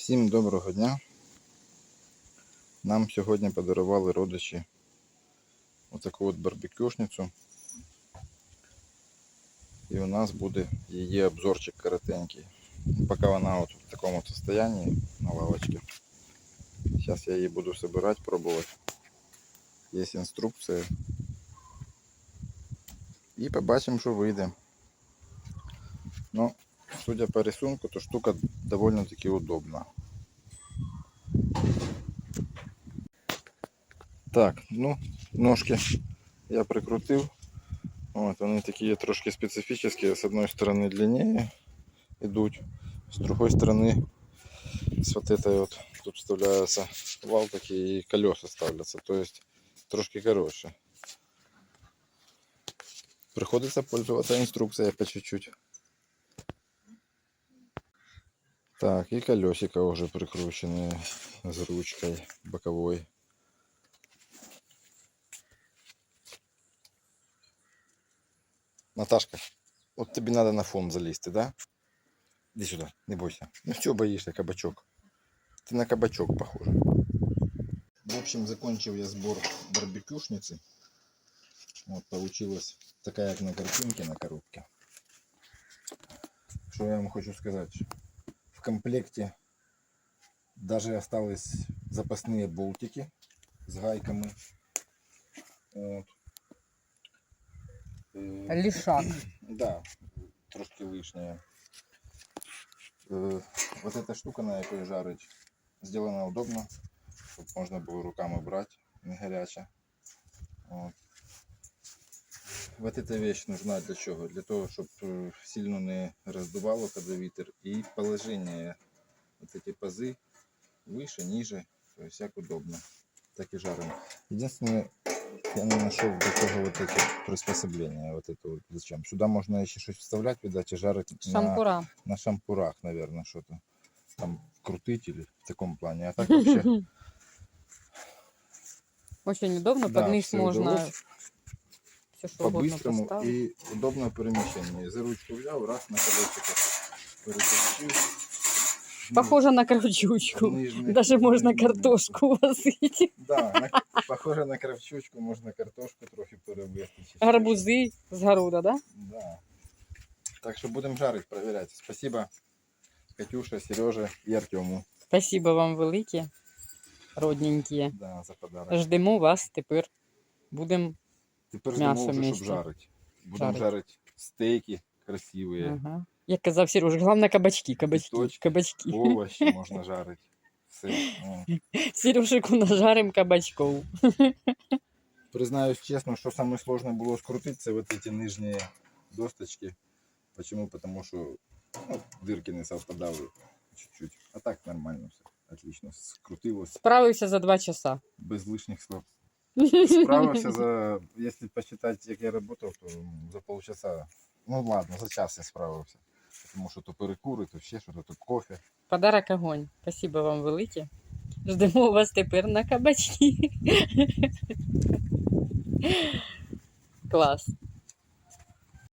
Всім доброго дня. Нам сьогодні подарували родичі отаку от барбекюшницю. І у нас буде її обзорчик коротенький. Поки вона от в такому состоянии на лавочці. Зараз я її буду собирати, пробувати. Є інструкція. І побачимо, що вийде. Ну, судя по рисунку, то штука довольно-таки удобна. Так, ну, ножки я прикрутив. От, вони такі є трошки специфічні. З одної сторони длиннее йдуть, з другої сторони з вот этой вот тут вставляється вал такий і колеса ставляться, то есть трошки коротше. Приходиться пользуватися інструкцією по чуть-чуть. Так, и колесико уже прикрученные с ручкой боковой. Наташка, вот тебе надо на фон залезть, да? Иди сюда, не бойся. Ну что боишься, кабачок? Ты на кабачок похожа. В общем, закончил я сбор барбекюшницы. Вот получилась такая, как на картинке на коробке. Что я вам хочу сказать? В комплекте даже остались запасные болтики с гайками. Вот. Э, Лішак. Да, трошки лишнее. Э, Вот эта штука, на якой жарить, сделана удобно, чтобы можно было руками брать, не горяча. Вот. Вот эта вещь нужна для чего? Для того, чтобы сильно не раздувало, когда ветер. И положение вот эти пазы выше, ниже, то есть как удобно. Так и жарим. Единственное, я не нашел для чего вот эти приспособления. Вот это вот зачем. Сюда можно еще что-то вставлять, видать, и жарить на, Шампура. на шампурах, наверное, что-то. Там крутить или в таком плане. А так вообще Очень удобно, Да, под низ всё можно удалось. все что угодно по-быстрому поставить. и удобно в перемещении. За ручку взял, раз на колесико перетащил. Похоже на кравчучку. Нижний- Даже можно нижний. картошку возить. Да, на, похоже на кравчучку, можна картошку трохи перевести. Гарбузи з города, да? Да. Так що будемо жарити, перевіряти. Спасибо Катюша, Сережа і Артему Спасибо вам велике, родненькі. да, за подарок. Ждемо вас тепер. Будемо. Тепер м'ясо ждемо вже, щоб вместе. жарити. Будемо Жарить. жарити стейки красиві, Ага. Як казав Сереж, головне кабачки, кабачки, Листочки. кабачки. овочі можна жарити. Все. ну. Сережику нажарим кабачков. Признаюсь честно, что самое сложное было скрутить, это вот эти нижние досточки. Почему? Потому что ну, дырки не совпадали чуть-чуть. А так нормально все. Отлично. Скрутилось Справився за два часа. без лишних слов. Справился за, если посчитать, як я працював, то за полчаса. Ну ладно, за час я справився. Потому що то перекури, то ще що-то, то кофе. Подарок огонь. Спасибо вам велике. Ждемо вас тепер на кабачки. Клас.